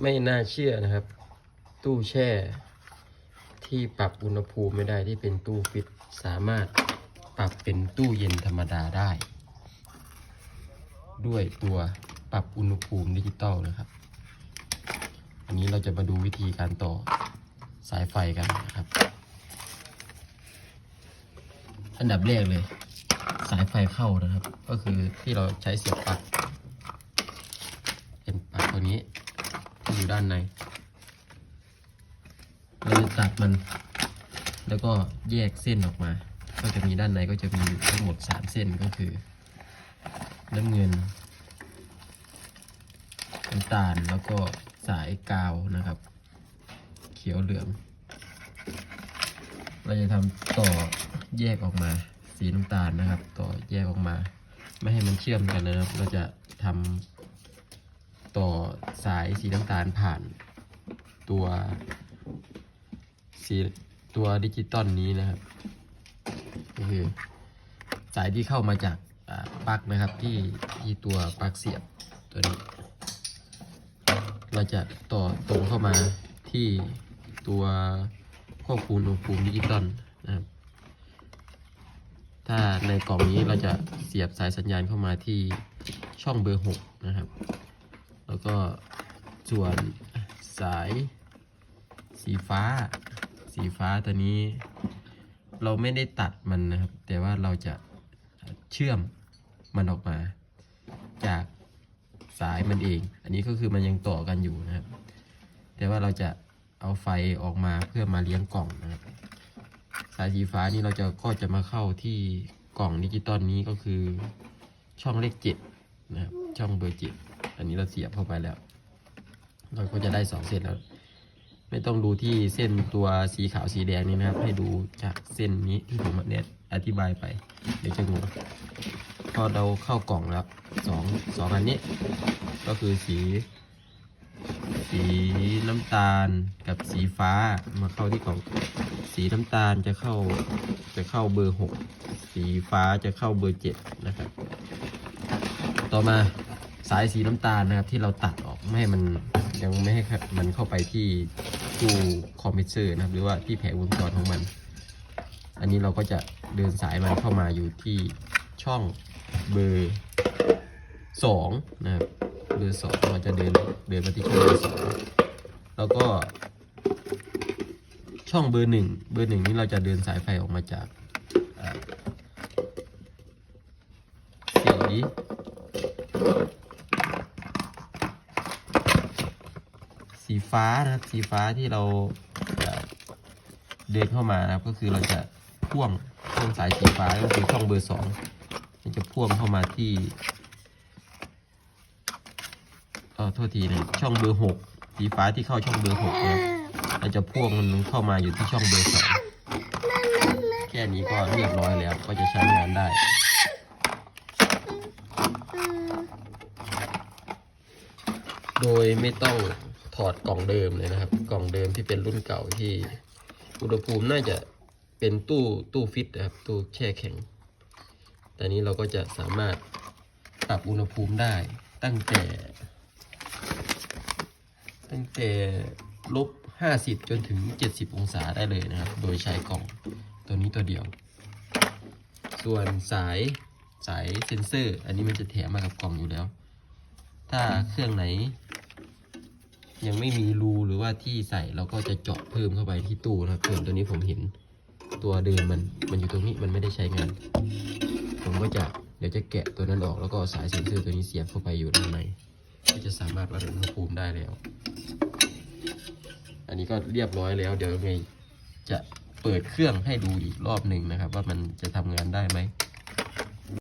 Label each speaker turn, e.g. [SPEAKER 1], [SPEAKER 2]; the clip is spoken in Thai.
[SPEAKER 1] ไม่น่าเชื่อนะครับ ตู้แช่ ที่ปรับอุณหภูมิไม่ได้ที่เป็นตู้ฟิตสามารถปรับเป็นตู้เย็นธรรมดาได้ ด้วยตัวปรับอุณหภูมิดิจิตอลนะครับ อันนี้เราจะมาดูวิธีการต่อสายไฟกันนะครับ อันดับแรกเลย สายไฟเข้านะครับ ก็คือที่เราใช้เสียบปลั๊กเป็นปลั๊กตัวนี้ที่อยู่ ด้านในเราจะตัดมัน แล้วก็แยกเส้นออกมา ก็จะมีด้านในก็จะมีทั้งหมดสามเส้นก็คือ น้ำเงินน้ำตาลแล้วก็สายกาวนะครับ เขียวเหลือง เราจะทำต่อแยกออกมา สีน้ำตาลนะครับ ต่อแยกออกมา ไม่ให้มันเชื่อมกันนะครับ เราจะทำ ต่อสายสีน้ำตาลผ่านตัวสีตัวดิจิตอลนี้นะครับก็คือสายที่เข้ามาจากปลั๊กนะครับที่ที่ตัวปลั๊กเสียบตัวนี้ เราจะต่อตรงเข้ามาที่ตัวควบคุมอุณหภูมิดิจิตอลนะครับ ถ้าในกล่องนี้เราจะเสียบสายสัญญาณเข้ามาที่ช่องเบอร์ 6 นะครับ แล้วก็ส่วนสายสีฟ้า สีฟ้าตัวนี้ เราไม่ได้ตัดมันนะครับ แต่ว่าเราจะเชื่อมมันออกมา จากสายมันเอง อันนี้ก็คือมันยังต่อกันอยู่นะครับ แต่ว่าเราจะเอาไฟออกมาเพื่อมาเลี้ยงกล่องนะครับ สายสีฟ้านี่เราจะก็จะมาเข้าที่กล่องดิจิตอลนี้ก็คือช่องเลขเจ็ด นะครับช่องเบอร์เจ็ดอันนี้เราเสียบเข้าไปแล้ว เราก็จะได้สองเส้นแล้ว ไม่ต้องดูที่เส้นตัวสีขาวสีแดงนี่นะครับ ให้ดูจากเส้นนี้ที่ผมเนี่ยอธิบายไป เดี๋ยวจะงงพอเราเข้ากล่องแล้วสองสองอันนี้ ก็คือสี สีน้ำตาลกับสีฟ้ามาเข้าที่กล่อง สีน้ำตาลจะเข้าจะเข้าเบอร์หกสีฟ้าจะเข้าเบอร์เจ็ดนะครับ ต่อมาสายสีน้ำตาลนะครับที่เราตัดออกไม่ให้มันยังไม่ให้มันเข้าไปที่ตู้คอมพรสเซอร์นะครับ หรือว่าที่แผงวงจรของมัน อันนี้เราก็จะเดินสายมันเข้ามาอยู่ที่ช่องเบอร์สองนะครับเบอร์สองเราจะเดินเดินมาที่ช่องเบอร์สองแล้วก็ ช่องเบอร์หนึ่งเบอร์หนึ่งนี้เราจะเดินสายไฟออกมาจากสี สีฟ้านะครับ สีฟ้าที่เราเดินเข้ามานะครับ ก็คือเราจะพ่วงพ่วงสายสีฟ้าก็คือช่องเบอร์สองมันจะพ่วงเข้ามาที่เออโทษทีนะช่องเบอร์หกสีฟ้าที่เข้าช่องเบอร์หกนะเราจะพ่วงมันเข้ามาอยู่ที่ช่องเบอร์สองแค่นี้ก็เรียบร้อยแล้วก็จะใช้งานได้ โดยไม่ต้องถอดกล่องเดิมเลยนะครับ กล่องเดิมที่เป็นรุ่นเก่าที่อุณหภูมิน่าจะเป็นตู้ตู้ฟิตนะครับตู้แช่แข็งแต่นี้เราก็จะสามารถปรับอุณหภูมิได้ตั้งแต่ ตั้งแต่ลบ 50 จนถึง 70 องศาได้เลยนะครับ โดยใช้กล่องตัวนี้ตัวเดียว ส่วนสายสายเซ็นเซอร์ อันนี้มันจะแถมมากับกล่องอยู่แล้ว ถ้าเครื่องไหน ยังไม่มีรูหรือว่าที่ใส่เราก็จะเจาะเพิ่มเข้าไปที่ตู้นะครับส่วนตัวนี้ผมเห็นตัวเดิมมันมันอยู่ตรงนี้มันไม่ได้ใช้งาน ผมก็จะเดี๋ยวจะแกะตัวนั้นออกแล้วก็สายเซ็นเซอร์ตัวนี้เสียบเข้าไปอยู่ด้านในก็จะสามารถวัดอุณหภูมิได้แล้ว อันนี้ก็เรียบร้อยแล้ว เดี๋ยวไงจะเปิดเครื่องให้ดูอีกรอบหนึ่งนะครับ ว่ามันจะทำงานได้ไหม